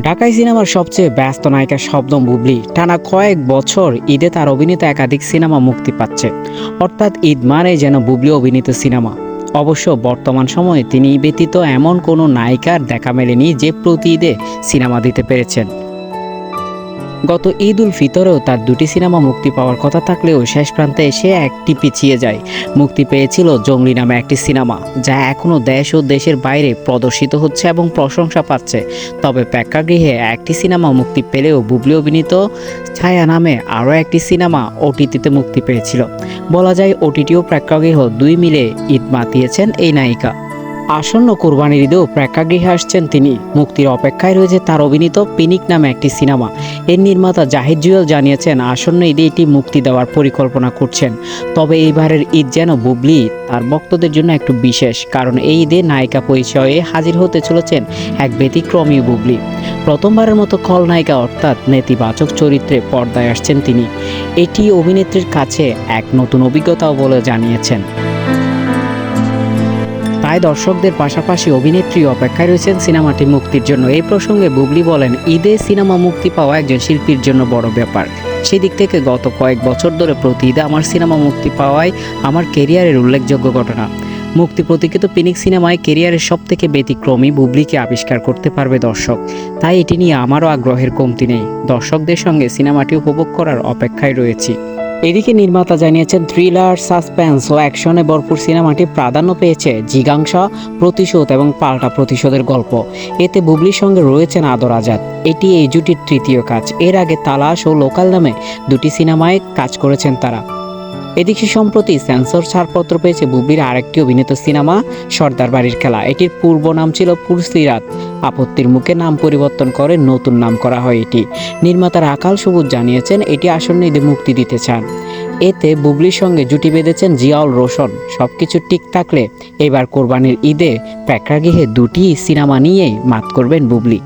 ঢাকাই সিনেমার সবচেয়ে ব্যস্ত নায়িকা শব্দম বুবলি টানা কয়েক বছর ঈদে তার অভিনীত একাধিক সিনেমা মুক্তি পাচ্ছে। অর্থাৎ ঈদ মানে যেন বুবলি অভিনীত সিনেমা। অবশ্য বর্তমান সময়ে তিনি ব্যতীত এমন কোনো নায়িকার দেখা মেলেনি যে প্রতি ঈদে সিনেমা দিতে পেরেছেন। গত ঈদ উল ফিতরেও তার দুটি সিনেমা মুক্তি পাওয়ার কথা থাকলেও শেষ প্রান্তে এসে একটি পিছিয়ে যায়। মুক্তি পেয়েছিল জঙ্গলি নামে একটি সিনেমা, যা এখনও দেশ ও দেশের বাইরে প্রদর্শিত হচ্ছে এবং প্রশংসা পাচ্ছে। তবে প্রেক্ষাগৃহে একটি সিনেমা মুক্তি পেলেও বুবলি অভিনীত ছায়া নামে আরও একটি সিনেমা ওটিটিতে মুক্তি পেয়েছিল। বলা যায় ওটিটি ও প্রেক্ষাগৃহ দুই মিলে ঈদ মাতিয়েছেন এই নায়িকা। আসন্ন কোরবানির ঈদেও প্রেক্ষাগৃহে আসছেন তিনি। মুক্তির অপেক্ষায় রয়েছে তার অভিনীত পিনিক নামে একটি সিনেমা। এর নির্মাতা জাহিদ জুয়েল জানিয়েছেন, আসন্ন ঈদে এটি মুক্তি দেওয়ার পরিকল্পনা করছেন। তবে এইবারের ঈদ যেন বুবলি, তার ভক্তদের জন্য একটু বিশেষ, কারণ এই ঈদে নায়িকা পরিচয়ে হাজির হতে চলেছেন এক ব্যতিক্রমী বুবলি। প্রথমবারের মতো খলনায়িকা অর্থাৎ নেতিবাচক চরিত্রে পর্দায় আসছেন তিনি। এটি অভিনেত্রীর কাছে এক নতুন অভিজ্ঞতাও বলে জানিয়েছেন। তাই দর্শকদের পাশাপাশি অভিনেত্রী অপেক্ষায় রয়েছেন সিনেমাটি মুক্তির জন্য। এই প্রসঙ্গে বুবলি বলেন, ঈদে সিনেমা মুক্তি পাওয়া একজন শিল্পীর জন্য বড় ব্যাপার। সেদিক থেকে গত কয়েক বছর ধরে প্রতি ঈদে আমার সিনেমা মুক্তি পাওয়ায় আমার কেরিয়ারের উল্লেখযোগ্য ঘটনা। মুক্তি প্রতীক্ষিত পিনিক সিনেমায় কেরিয়ারের সব থেকে ব্যতিক্রমী বুবলিকে আবিষ্কার করতে পারবে দর্শক। তাই এটি নিয়ে আমারও আগ্রহের কমতি নেই। দর্শকদের সঙ্গে সিনেমাটি উপভোগ করার অপেক্ষায় রয়েছি। এদিকে নির্মাতা জানিয়েছেন থ্রিলার সাসপেন্স ও অ্যাকশনে ভরপুর সিনেমাটি প্রাধান্য পেয়েছে জিগাংসা প্রতিশোধ এবং পাল্টা প্রতিশোধের গল্প। এতে বুবলির সঙ্গে রয়েছেন আদর আজাদ। এটি এই জুটির তৃতীয় কাজ। এর আগে তালাশ ও লোকাল নামে দুটি সিনেমায় কাজ করেছেন তারা। এদিকে সম্প্রতি সেন্সর ছাড়পত্র পেয়েছে বুবলির আরেকটি অভিনীত সিনেমা, সর্দার বাড়ির খেলা। এটির পূর্ব নাম ছিল পুরসিরাত। আপত্তির মুখে নাম পরিবর্তন করে নতুন নাম করা হয় এটি। নির্মাতার আকাল সবুজ জানিয়েছেন, এটি আসন্ন ঈদে মুক্তি দিতে চান। এতে বুবলির সঙ্গে জুটি বেঁধেছেন জিয়াউল রোশন। সবকিছু ঠিক থাকলে এবার কোরবানির ঈদে প্রেক্ষাগৃহে দুটি সিনেমা নিয়ে মাত করবেন বুবলি।